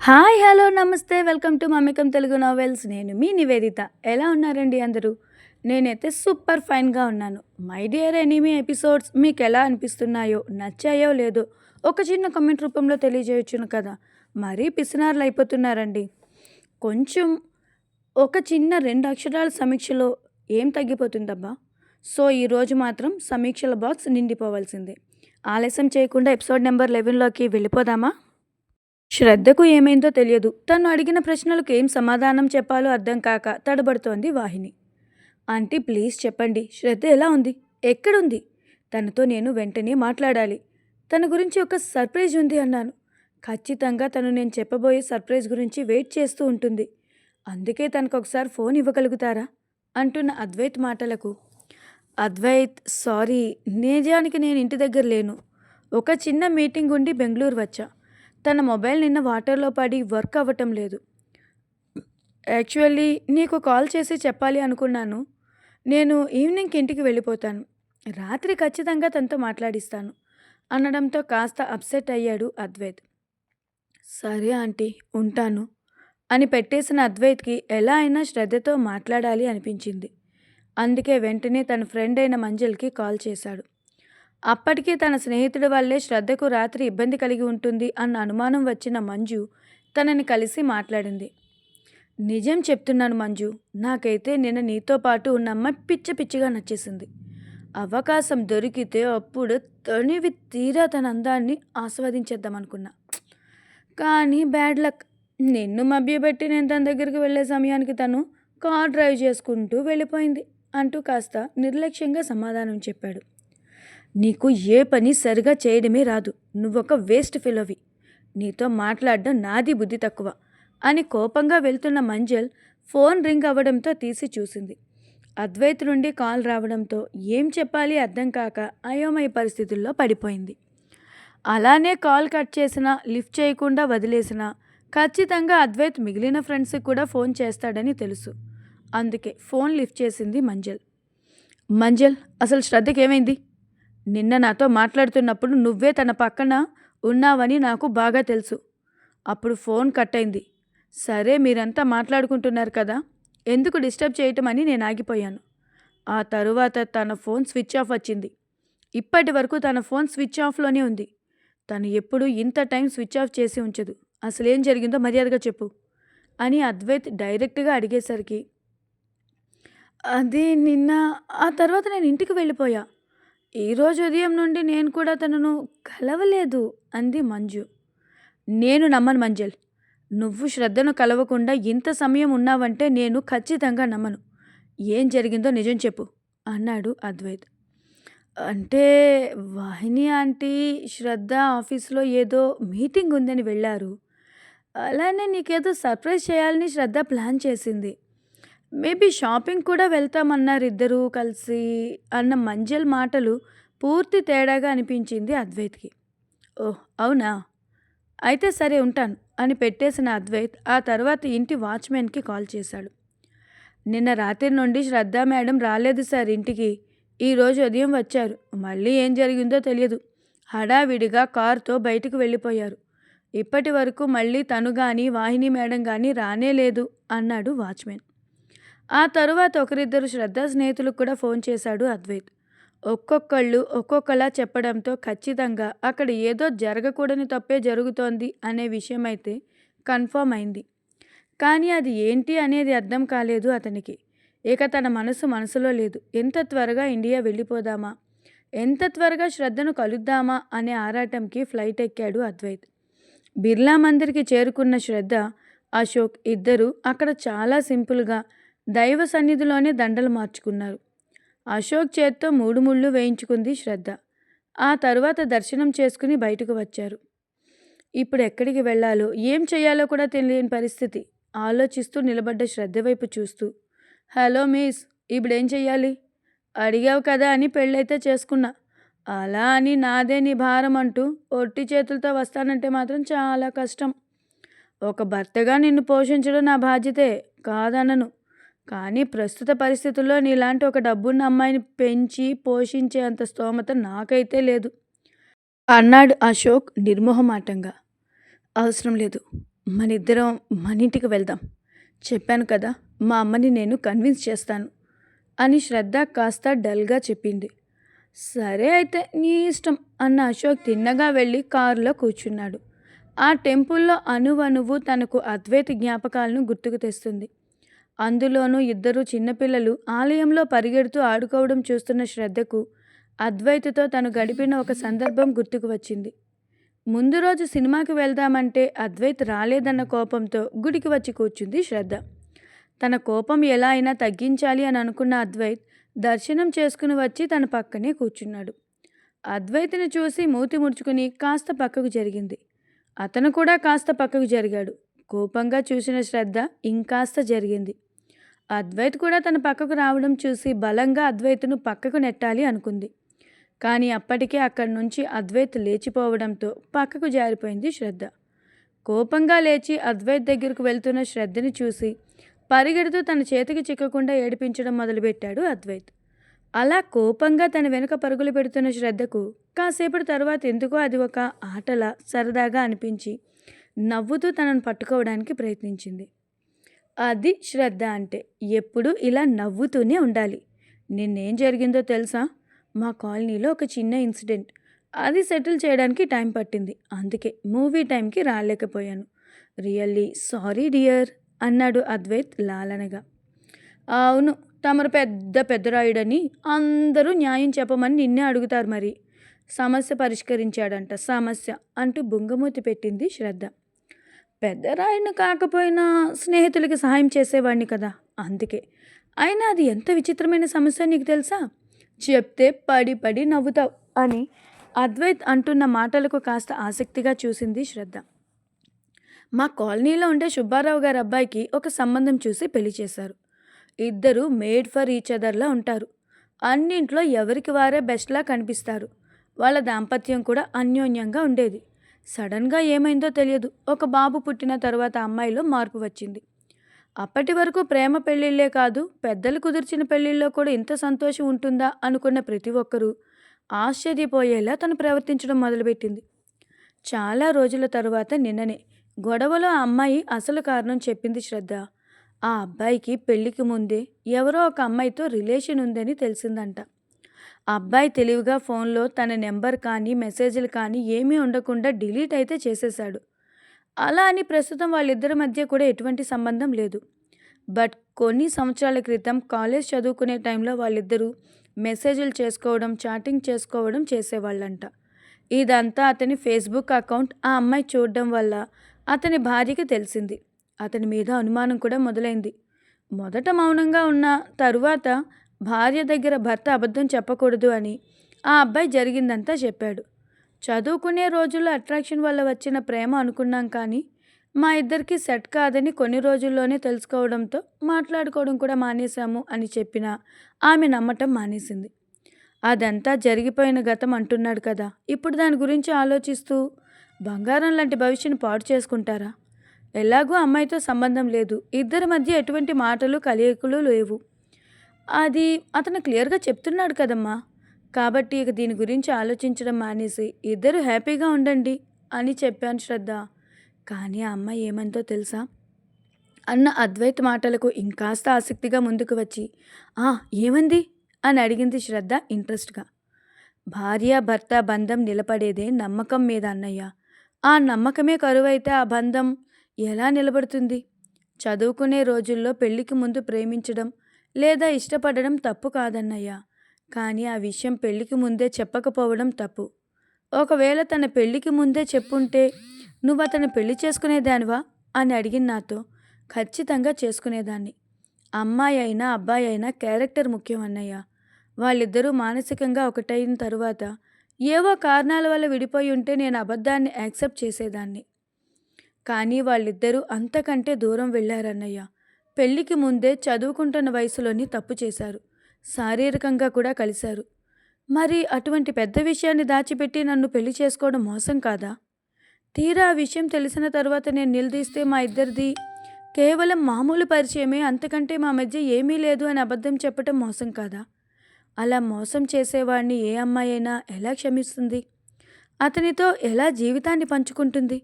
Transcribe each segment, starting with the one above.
Hi hello నమస్తే. Welcome to మమ్మకం Telugu novels. నేను మీ నివేదిత. ఎలా ఉన్నారండి అందరూ? నేనైతే సూపర్ ఫైన్గా ఉన్నాను. మై డియర్ ఎనీమీ ఎపిసోడ్స్ మీకు ఎలా అనిపిస్తున్నాయో నచ్చాయో లేదో ఒక చిన్న కమెంట్ రూపంలో తెలియజేయచ్చును కదా. మరీ పిసినార్లు అయిపోతున్నారండి. కొంచెం ఒక చిన్న రెండు అక్షరాల సమీక్షలో ఏం తగ్గిపోతుందబ్బా? సో ఈరోజు మాత్రం సమీక్షల బాక్స్ నిండిపోవాల్సిందే. ఆలస్యం చేయకుండా ఎపిసోడ్ నెంబర్ లెవెన్లోకి వెళ్ళిపోదామా? శ్రద్ధకు ఏమైందో తెలియదు. తను అడిగిన ప్రశ్నలకు ఏం సమాధానం చెప్పాలో అర్థం కాక తడబడుతోంది వాహిని. ఆంటీ ప్లీజ్ చెప్పండి. శ్రద్ధ ఎలా ఉంది? ఎక్కడుంది? తనతో నేను వెంటనే మాట్లాడాలి. తన గురించి ఒక సర్ప్రైజ్ ఉంది అన్నాను. ఖచ్చితంగా తను నేను చెప్పబోయే సర్ప్రైజ్ గురించి వెయిట్ చేస్తూ ఉంటుంది. అందుకే తనకు ఒకసారి ఫోన్ ఇవ్వగలుగుతారా? అంటున్న అద్వైత్ మాటలకు. అద్వైత్ సారీ. నిజానికి నేను ఇంటి దగ్గర లేను. ఒక చిన్న మీటింగ్ ఉండి బెంగళూరు వచ్చా. తన మొబైల్ నిన్న వాటర్లో పడి వర్క్ అవ్వటం లేదు. యాక్చువల్లీ నీకు కాల్ చేసి చెప్పాలి అనుకున్నాను. నేను ఈవినింగ్కి ఇంటికి వెళ్ళిపోతాను. రాత్రి ఖచ్చితంగా తనతో మాట్లాడిస్తాను అనడంతో కాస్త అప్సెట్ అయ్యాడు అద్వైత్. సరే ఆంటీ ఉంటాను అని పెట్టేసిన అద్వైత్కి ఎలా అయినా శ్రద్ధతో మాట్లాడాలి అనిపించింది. అందుకే వెంటనే తన ఫ్రెండ్ అయిన మంజల్కి కాల్ చేశాడు. అప్పటికే తన స్నేహితుడి వల్లే శ్రద్ధకు రాత్రి ఇబ్బంది కలిగి ఉంటుంది అన్న అనుమానం వచ్చిన మంజు తనని కలిసి మాట్లాడింది. నిజం చెప్తున్నాను మంజు. నాకైతే నిన్న నీతో పాటు ఉన్న అమ్మాయి పిచ్చ పిచ్చిగా నచ్చేసింది. అవకాశం దొరికితే అప్పుడు తనివి తీరా తన అందాన్ని ఆస్వాదించేద్దామనుకున్నా. కానీ బ్యాడ్ లక్. నిన్ను మభ్యపెట్టి నేను తన దగ్గరికి వెళ్ళే సమయానికి తను కార్ డ్రైవ్ చేసుకుంటూ వెళ్ళిపోయింది అంటూ కాస్త నిర్లక్ష్యంగా సమాధానం చెప్పాడు. నీకు ఏ పని సరిగా చేయడమే రాదు. నువ్వొక వేస్ట్ ఫిలోవి. నీతో మాట్లాడడం నాది బుద్ధి తక్కువ అని కోపంగా వెళ్తున్న మంజల్ ఫోన్ రింగ్ అవ్వడంతో తీసి చూసింది. అద్వైత్ నుండి కాల్ రావడంతో ఏం చెప్పాలి అర్థం కాక అయోమయ పరిస్థితుల్లో పడిపోయింది. అలానే కాల్ కట్ చేసినా లిఫ్ట్ చేయకుండా వదిలేసినా ఖచ్చితంగా అద్వైత్ మిగిలిన ఫ్రెండ్స్కి కూడా ఫోన్ చేస్తాడని తెలుసు. అందుకే ఫోన్ లిఫ్ట్ చేసింది మంజల్. మంజల్ అసలు శ్రద్ధకి ఏమైంది నిన్న నాతో మాట్లాడుతున్నప్పుడు నువ్వే తన పక్కన ఉన్నావని నాకు బాగా తెలుసు. అప్పుడు ఫోన్ కట్ అయింది సరే మీరంతా మాట్లాడుకుంటున్నారు కదా ఎందుకు డిస్టర్బ్ చేయటం అని నేను ఆగిపోయాను. ఆ తరువాత తన ఫోన్ స్విచ్ ఆఫ్ వచ్చింది. ఇప్పటి వరకు తన ఫోన్ స్విచ్ ఆఫ్లోనే ఉంది. తను ఎప్పుడు ఇంత టైం స్విచ్ ఆఫ్ చేసి ఉంచదు. అసలు ఏం జరిగిందో మర్యాదగా చెప్పు అని అద్వైత్ డైరెక్ట్గా అడిగేసరికి అది నిన్న ఆ తర్వాత నేను ఇంటికి వెళ్ళిపోయా. ఈరోజు ఉదయం నుండి నేను కూడా తనను కలవలేదు అంది మంజు. నేను నమ్మను మంజల్. నువ్వు శ్రద్ధను కలవకుండా ఇంత సమయం ఉన్నావంటే నేను ఖచ్చితంగా నమ్మను. ఏం జరిగిందో నిజం చెప్పు అన్నాడు అద్వైత్. అంటే వాహిని ఆంటీ శ్రద్ధ ఆఫీస్లో ఏదో మీటింగ్ ఉందని వెళ్ళారు. అలానే నీకేదో సర్ప్రైజ్ చేయాలని శ్రద్ధ ప్లాన్ చేసింది. మేబీ షాపింగ్ కూడా వెళ్తామన్నారు ఇద్దరూ కలిసి అన్న మంజల్ మాటలు పూర్తి తేడాగా అనిపించింది అద్వైత్కి. ఓహ్ అవునా? అయితే సరే ఉంటాను అని పెట్టేసిన అద్వైత్ ఆ తర్వాత ఇంటి వాచ్మెన్కి కాల్ చేశాడు. నిన్న రాత్రి నుండి శ్రద్ధ మేడం రాలేదు సార్ ఇంటికి. ఈరోజు ఉదయం వచ్చారు. మళ్ళీ ఏం జరిగిందో తెలియదు. హడావిడిగా కారుతో బయటకు వెళ్ళిపోయారు. ఇప్పటి వరకు మళ్ళీ తను కానీ వాహిని మేడం కానీ రానే లేదు అన్నాడు వాచ్మెన్. ఆ తరువాత ఒకరిద్దరు శ్రద్ధ స్నేహితులకు కూడా ఫోన్ చేశాడు అద్వైత్. ఒక్కొక్కళ్ళు ఒక్కొక్కలా చెప్పడంతో ఖచ్చితంగా అక్కడ ఏదో జరగకూడని తప్పే జరుగుతోంది అనే విషయం అయితే కన్ఫర్మ్ అయింది. కానీ అది ఏంటి అనేది అర్థం కాలేదు అతనికి. ఇక తన మనసు మనసులో లేదు. ఎంత త్వరగా ఇండియా వెళ్ళిపోదామా? ఎంత త్వరగా శ్రద్ధను కలుద్దామా అనే ఆరాటంకి ఫ్లైట్ ఎక్కాడు అద్వైత్. బిర్లా మందిర్కి చేరుకున్న శ్రద్ధ అశోక్ ఇద్దరు అక్కడ చాలా సింపుల్గా దైవ సన్నిధిలోనే దండలు మార్చుకున్నారు. అశోక్ చేత్తో మూడు ముళ్ళు వేయించుకుంది శ్రద్ధ. ఆ తరువాత దర్శనం చేసుకుని బయటకు వచ్చారు. ఇప్పుడు ఎక్కడికి వెళ్ళాలో ఏం చేయాలో కూడా తెలియని పరిస్థితి. ఆలోచిస్తూ నిలబడ్డ శ్రద్ధ వైపు చూస్తూ హలో మిస్ ఇప్పుడేం చెయ్యాలి? అడిగావు కదా అని పెళ్ళైతే చేసుకున్నా. అలా అని నాదే నీ భారం అంటూ ఒట్టి చేతులతో వస్తానంటే మాత్రం చాలా కష్టం. ఒక భర్తగా నిన్ను పోషించడం నా బాధ్యతే కాదనను. కానీ ప్రస్తుత పరిస్థితుల్లో నీలాంటి ఒక డబ్బున్న అమ్మాయిని పెంచి పోషించే అంత స్తోమత నాకైతే లేదు. అన్నాడు అశోక్ నిర్మోహమాటంగా. అవసరం లేదు. మనిద్దరం మన ఇంటికి వెళ్దాం. చెప్పాను కదా మా అమ్మని నేను కన్విన్స్ చేస్తాను అని శ్రద్ధ కాస్త డల్గా చెప్పింది. సరే అయితే నీ ఇష్టం అన్న అశోక్ తిన్నగా వెళ్ళి కారులో కూర్చున్నాడు. ఆ టెంపుల్లో అణువణువు తనకు అద్వైత జ్ఞాపకాలను గుర్తుకు తెస్తుంది. అందులోనూ ఇద్దరు చిన్నపిల్లలు ఆలయంలో పరిగెడుతూ ఆడుకోవడం చూస్తున్న శ్రద్ధకు అద్వైతతో తను గడిపిన ఒక సందర్భం గుర్తుకు వచ్చింది. ముందు రోజు సినిమాకి వెళ్దామంటే అద్వైత్ రాలేదన్న కోపంతో గుడికి వచ్చి కూర్చుంది శ్రద్ధ. తన కోపం ఎలా అయినా తగ్గించాలి అని అనుకున్న అద్వైత్ దర్శనం చేసుకుని వచ్చి తన పక్కనే కూర్చున్నాడు. అద్వైత్ని చూసి మూతి ముడుచుకుని కాస్త పక్కకు జరిగింది. అతను కూడా కాస్త పక్కకు జరిగాడు. కోపంగా చూసిన శ్రద్ధ ఇంకాస్త జరిగింది. అద్వైత్ కూడా తన పక్కకు రావడం చూసి బలంగా అద్వైత్ను పక్కకు నెట్టాలి అనుకుంది. కానీ అప్పటికే అక్కడి నుంచి అద్వైత్ లేచిపోవడంతో పక్కకు జారిపోయింది శ్రద్ధ. కోపంగా లేచి అద్వైత్ దగ్గరకు వెళ్తున్న శ్రద్ధని చూసి పరిగెడుతూ తన చేతికి చిక్కకుండా ఏడిపించడం మొదలుపెట్టాడు అద్వైత్. అలా కోపంగా తన వెనుక పరుగులు పెడుతున్న శ్రద్ధకు కాసేపటి తర్వాత ఎందుకో అది ఒక ఆటలా సరదాగా అనిపించి నవ్వుతూ తనను పట్టుకోవడానికి ప్రయత్నించింది. అది శ్రద్ధ అంటే ఎప్పుడు ఇలా నవ్వుతూనే ఉండాలి. నిన్నేం జరిగిందో తెలుసా? మా కాలనీలో ఒక చిన్న ఇన్సిడెంట్. అది సెటిల్ చేయడానికి టైం పట్టింది. అందుకే మూవీ టైంకి రాలేకపోయాను. రియల్లీ సారీ డియర్ అన్నాడు అద్వైత్ లాలనగా. అవును తమరు పెద్ద పెద్దరాయుడని అందరూ న్యాయం చెప్పమని నిన్నే అడుగుతారు మరి. సమస్య పరిష్కరించాడంట సమస్య అంటూ బుంగమూతి పెట్టింది శ్రద్ధ. పెద్దరాయుడిని కాకపోయినా స్నేహితులకి సహాయం చేసేవాడిని కదా అందుకే. అయినా అది ఎంత విచిత్రమైన సమస్య నీకు తెలుసా? చెప్తే పడి పడి నవ్వుతావు అని అద్వైత్ అంటున్న మాటలకు కాస్త ఆసక్తిగా చూసింది శ్రద్ధ. మా కాలనీలో ఉండే సుబ్బారావు గారి అబ్బాయికి ఒక సంబంధం చూసి పెళ్ళి చేశారు. ఇద్దరు మేడ్ ఫర్ ఈచ్ అదర్లా ఉంటారు. అన్నింట్లో ఎవరికి వారే బెస్ట్లా కనిపిస్తారు. వాళ్ళ దాంపత్యం కూడా అన్యోన్యంగా ఉండేది. సడన్గా ఏమైందో తెలియదు. ఒక బాబు పుట్టిన తర్వాత అమ్మాయిలో మార్పు వచ్చింది. అప్పటి వరకు ప్రేమ పెళ్ళిళ్ళే కాదు పెద్దలు కుదిర్చిన పెళ్ళిళ్ళలో కూడా ఇంత సంతోషం ఉంటుందా అనుకున్న ప్రతి ఒక్కరూ ఆశ్చర్యపోయేలా తను ప్రవర్తించడం మొదలుపెట్టింది. చాలా రోజుల తరువాత నిన్ననే గొడవలో ఆ అమ్మాయి అసలు కారణం చెప్పింది శ్రద్ధ. ఆ అబ్బాయికి పెళ్ళికి ముందే ఎవరో ఒక అమ్మాయితో రిలేషన్ ఉందని తెలిసిందంట. ఆ అబ్బాయి తెలివిగా ఫోన్లో తన నెంబర్ కానీ మెసేజ్లు కానీ ఏమీ ఉండకుండా డిలీట్ అయితే చేసేశాడు. అలా అని ప్రస్తుతం వాళ్ళిద్దరి మధ్య కూడా ఎటువంటి సంబంధం లేదు. బట్ కొన్ని సంవత్సరాల క్రితం కాలేజ్ చదువుకునే టైంలో వాళ్ళిద్దరూ మెసేజ్లు చేసుకోవడం చాటింగ్ చేసుకోవడం చేసేవాళ్ళంట. ఇదంతా అతని ఫేస్బుక్ అకౌంట్ ఆ అమ్మాయి చూడడం వల్ల అతని భార్యకి తెలిసింది. అతని మీద అనుమానం కూడా మొదలైంది. మొదట మౌనంగా ఉన్న తరువాత భార్య దగ్గర భర్త అబద్ధం చెప్పకూడదు అని ఆ అబ్బాయి జరిగిందంతా చెప్పాడు. చదువుకునే రోజుల్లో అట్రాక్షన్ వల్ల వచ్చిన ప్రేమ అనుకున్నాం కానీ మా ఇద్దరికి సెట్ కాదని కొన్ని రోజుల్లోనే తెలుసుకోవడంతో మాట్లాడుకోవడం కూడా మానేశాము అని చెప్పిన ఆమె నమ్మటం మానేసింది. అదంతా జరిగిపోయిన గతం అంటున్నాడు కదా ఇప్పుడు దాని గురించి ఆలోచిస్తూ బంగారం లాంటి భవిష్యను పాడు చేసుకుంటారా? ఎలాగూ అమ్మాయితో సంబంధం లేదు. ఇద్దరి మధ్య ఎటువంటి మాటలు కలియకులు లేవు. అది అతను క్లియర్గా చెప్తున్నాడు కదమ్మా. కాబట్టి ఇక దీని గురించి ఆలోచించడం మానేసి ఇద్దరు హ్యాపీగా ఉండండి అని చెప్పాను శ్రద్ధ. కానీ ఆ అమ్మాయి ఏమంతో తెలుసా? అన్న అద్వైత్ మాటలకు ఇంకాస్త ఆసక్తిగా ముందుకు వచ్చి ఆ ఏమంది? అని అడిగింది శ్రద్ధ ఇంట్రెస్ట్గా. భార్య భర్త బంధం నిలబడేదే నమ్మకం మీద అన్నయ్య. ఆ నమ్మకమే కరువైతే ఆ బంధం ఎలా నిలబడుతుంది? చదువుకునే రోజుల్లో పెళ్ళికి ముందు ప్రేమించడం లేదా ఇష్టపడడం తప్పు కాదన్నయ్య. కానీ ఆ విషయం పెళ్ళికి ముందే చెప్పకపోవడం తప్పు. ఒకవేళ తన పెళ్ళికి ముందే చెప్పుంటే నువ్వు అతను పెళ్ళి చేసుకునేదానివా? అని అడిగిన నాతో ఖచ్చితంగా చేసుకునేదాన్ని. అమ్మాయి అయినా అబ్బాయి అయినా క్యారెక్టర్ ముఖ్యం అన్నయ్య. వాళ్ళిద్దరూ మానసికంగా ఒకటైన తరువాత ఏవో కారణాల వల్ల విడిపోయి ఉంటే నేను అబద్ధాన్ని యాక్సెప్ట్ చేసేదాన్ని. కానీ వాళ్ళిద్దరూ అంతకంటే దూరం వెళ్ళారన్నయ్య. పెళ్ళికి ముందే చదువుకుంటున్న వయసులోని తప్పు చేశారు. శారీరకంగా కూడా కలిశారు. మరి అటువంటి పెద్ద విషయాన్ని దాచిపెట్టి నన్ను పెళ్ళి చేసుకోవడం మోసం కాదా? తీరా ఆ విషయం తెలిసిన తర్వాత నేను నిలదీస్తే మా ఇద్దరిది కేవలం మామూలు పరిచయమే అంతకంటే మా మధ్య ఏమీ లేదు అని అబద్ధం చెప్పటం మోసం కాదా? అలా మోసం చేసేవాడిని ఏ అమ్మాయి అయినా ఎలా క్షమిస్తుంది? అతనితో ఎలా జీవితాన్ని పంచుకుంటుంది?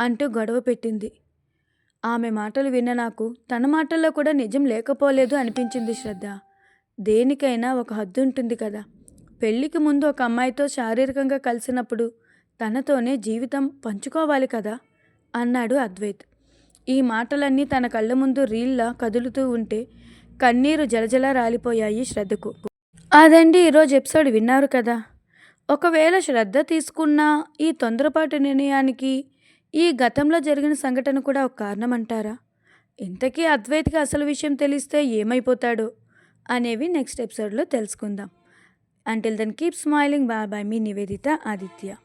అంటూ గొడవ పెట్టింది. ఆమె మాటలు విన్న నాకు తన మాటల్లో కూడా నిజం లేకపోలేదు అనిపించింది శ్రద్ధ. దేనికైనా ఒక హద్దు ఉంటుంది కదా. పెళ్ళికి ముందు ఒక అమ్మాయితో శారీరకంగా కలిసినప్పుడు తనతోనే జీవితం పంచుకోవాలి కదా? అన్నాడు అద్వైత్. ఈ మాటలన్నీ తన కళ్ళ ముందు రీల్లా కదులుతూ ఉంటే కన్నీరు జలజల రాలిపోయాయి శ్రద్ధకు. అదండి ఈరోజు ఎపిసోడ్ విన్నారు కదా. ఒకవేళ శ్రద్ధ తీసుకున్న ఈ తొందరపాటు నిర్ణయానికి ఈ గతంలో జరిగిన సంఘటన కూడా ఒక కారణం అంటారా? ఇంతకీ అద్వైత్కి అసలు విషయం తెలిస్తే ఏమైపోతాడో అనేవి నెక్స్ట్ ఎపిసోడ్లో తెలుసుకుందాం. Until then keep smiling bye bye మీ నివేదిత ఆదిత్య.